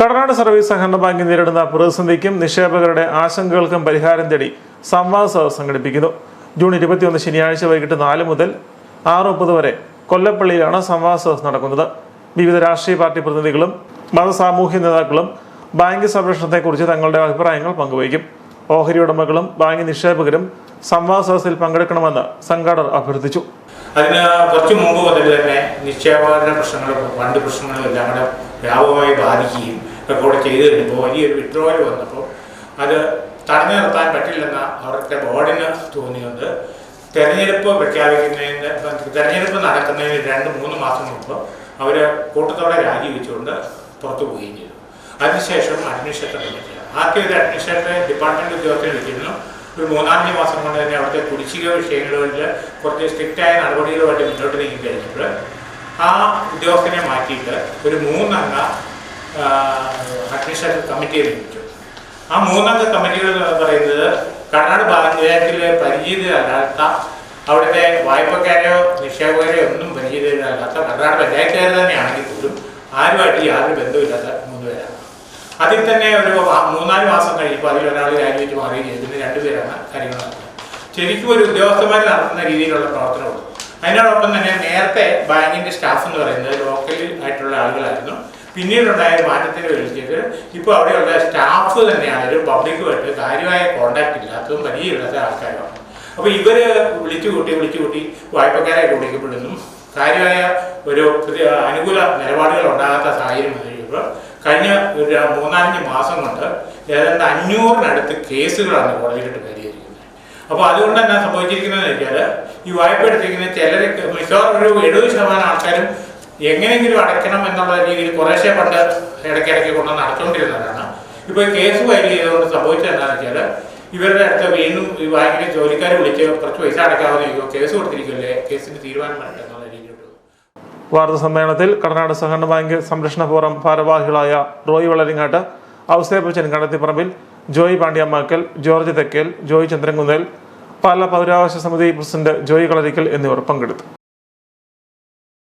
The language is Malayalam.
കടനാട് സർവീസ് സഹകരണ ബാങ്ക് നേരിടുന്ന പ്രതിസന്ധിക്കും നിക്ഷേപകരുടെ ആശങ്കകൾക്കും പരിഹാരം തേടി സംവാദ സദസ് സംഘടിപ്പിക്കുന്നു. ജൂൺ ഇരുപത്തിയൊന്ന് ശനിയാഴ്ച വൈകിട്ട് നാല് മുതൽ ആറ് മുപ്പത് വരെ കൊല്ലപ്പള്ളിയിലാണ് സംവാദ സദസ് നടക്കുന്നത്. വിവിധ രാഷ്ട്രീയ പാർട്ടി പ്രതിനിധികളും മത സാമൂഹ്യ നേതാക്കളും ബാങ്ക് സംരക്ഷണത്തെക്കുറിച്ച് തങ്ങളുടെ അഭിപ്രായങ്ങൾ പങ്കുവയ്ക്കും. ഓഹരി ഉടമകളും ബാങ്ക് നിക്ഷേപകരും സംവാദ സദസ്സിൽ പങ്കെടുക്കണമെന്ന് സംഘാടകർ അഭ്യർത്ഥിച്ചു. അതിന് കുറച്ച് മുമ്പ് മുതൽ തന്നെ നിക്ഷേപകരുടെ പ്രശ്നങ്ങളും ഫണ്ട് പ്രശ്നങ്ങളും എല്ലാം കൂടെ വ്യാപകമായി ബാധിക്കുകയും കൂടെ ചെയ്തു കഴിഞ്ഞപ്പോൾ വലിയൊരു വിഡ്രോവൽ വന്നപ്പോൾ അത് തടഞ്ഞു നിർത്താൻ പറ്റില്ലെന്ന അവരുടെ ബോർഡിന് തോന്നിയത് തെരഞ്ഞെടുപ്പ് പ്രഖ്യാപിക്കുന്നതിന് തെരഞ്ഞെടുപ്പ് നടക്കുന്നതിന് രണ്ട് മൂന്ന് മാസം മുമ്പ് അവർ കൂട്ടത്തോടെ രാജിവെച്ചുകൊണ്ട് പുറത്തു പോവുകയും ചെയ്തു. അതിനുശേഷം അഡ്മിനിസ്ട്രേറ്റർ വിളിക്കുക ആദ്യം ഇത് അഡ്മിനിസ്ട്രേറ്റർ ഡിപ്പാർട്ട്മെന്റ് ഉദ്യോഗസ്ഥരെ വെച്ചിരുന്നു ഒരു മൂന്നാലഞ്ച് മാസം കൊണ്ട് തന്നെ അവിടുത്തെ കുടിശ്ശിക വിഷയങ്ങളിൽ കുറച്ച് സ്ട്രിക്റ്റായ നടപടികളുമായിട്ട് മുന്നോട്ട് നീങ്ങി കഴിഞ്ഞപ്പോൾ ആ ഉദ്യോഗസ്ഥനെ മാറ്റിയിട്ട് ഒരു മൂന്നംഗ അഡ്മിനിസ്ട്രേറ്റീവ് കമ്മിറ്റിയെ നിയമിച്ചു. ആ മൂന്നംഗ കമ്മിറ്റികൾ എന്ന് പറയുന്നത് കർണാടക ബാങ്കിലെ പരിചിതരല്ലാത്ത അവിടുത്തെ വായ്പക്കാരെയോ നിക്ഷേപകരെയോ ഒന്നും പരിചിതരല്ലാത്ത കർണാടക പഞ്ചായത്തുകാർ തന്നെയാണെങ്കിൽ പോലും ആരുമായിട്ട് യാതൊരു ബന്ധമില്ലാത്ത മൂന്ന് പേരാണ്. അതിൽ തന്നെ ഒരു മൂന്നാൽ മാസം കഴിയുമ്പോൾ അതിൽ ഒരാൾ രാജിവെച്ച് മാറുകയും ചെയ്തു ഇതിന് രണ്ടുപേരാണ് കാര്യങ്ങൾ നടത്തുന്നത്. ശരിക്കും ഒരു ഉദ്യോഗസ്ഥന്മാർ നടത്തുന്ന രീതിയിലുള്ള പ്രവർത്തനമുള്ളൂ അതിനോടൊപ്പം തന്നെ നേരത്തെ ബാങ്കിന്റെ സ്റ്റാഫ് എന്ന് പറയുന്നത് ലോക്കലിൽ ആയിട്ടുള്ള ആളുകളായിരുന്നു. പിന്നീടുണ്ടായ ഒരു മാറ്റത്തിന് വിളിച്ചത് ഇപ്പോൾ അവിടെയുള്ള സ്റ്റാഫ് തന്നെയാണെങ്കിലും പബ്ലിക്കുമായിട്ട് കാര്യമായ കോണ്ടാക്ട് ഇല്ലാത്തതും പരിചയമില്ലാത്ത ആൾക്കാരുമാണ്. അപ്പോൾ ഇവർ വിളിച്ചു കൂട്ടി വിളിച്ചു കൂട്ടി വായ്പക്കാരായിട്ട് വിളിക്കപ്പെടുന്നു കാര്യമായ ഒരു അനുകൂല നിലപാടുകൾ ഉണ്ടാകാത്ത സാഹചര്യം വന്നു കഴിയുമ്പോൾ കഴിഞ്ഞ ഒരു മൂന്നാലഞ്ച് മാസം കൊണ്ട് ഏതാണ്ട് അഞ്ഞൂറിനടുത്ത് കേസുകളാണ് കോടതിയിലിട്ട് പരിഹരിക്കുന്നത്. അപ്പോൾ അതുകൊണ്ട് തന്നെ സംഭവിച്ചിരിക്കുന്നതെന്ന് വെച്ചാൽ ഈ വായ്പ എടുത്തിരിക്കുന്ന ചിലർ മിക്കവാറും ഒരു എഴുപത് ശതമാനം ആൾക്കാരും എങ്ങനെയെങ്കിലും അടയ്ക്കണം എന്നുള്ള രീതിയിൽ കുറേശ്ശെ പണ്ട് ഇടയ്ക്കിടയ്ക്ക് കൊണ്ട് അടച്ചുകൊണ്ടിരുന്നതാണ് ഇപ്പോൾ കേസ് ഫയൽ ചെയ്തുകൊണ്ട് സംഭവിച്ചത് എന്താണെന്ന് വെച്ചാൽ ഇവരുടെ അടുത്ത് വീണ്ടും ഈ ബാങ്കിലെ ജോലിക്കാർ വിളിച്ച് കുറച്ച് പൈസ അടയ്ക്കാവുന്ന കേസ് കൊടുത്തിരിക്കില്ലേ കേസിന് തീരുമാനം എന്നുള്ള രീതിയിലോട്ട് വാർത്താ സമ്മേളനത്തിൽ കർണാടക സഹകരണ ബാങ്ക് സംരക്ഷണ ഫോറം ഭാരവാഹികളായ റോയ് വളരിങ്ങാട്ട് ഔസേപ്പച്ചൻ കടത്തിപ്പറമ്പിൽ ജോയ് പാണ്ഡ്യാമാക്കൽ ജോർജ് തെക്കേൽ ജോയ് ചന്ദ്രൻകുന്നേൽ പാല പൗരാവകാശ സമിതി പ്രസിഡന്റ് ജോയ് കളരിക്കൽ എന്നിവർ പങ്കെടുത്തു.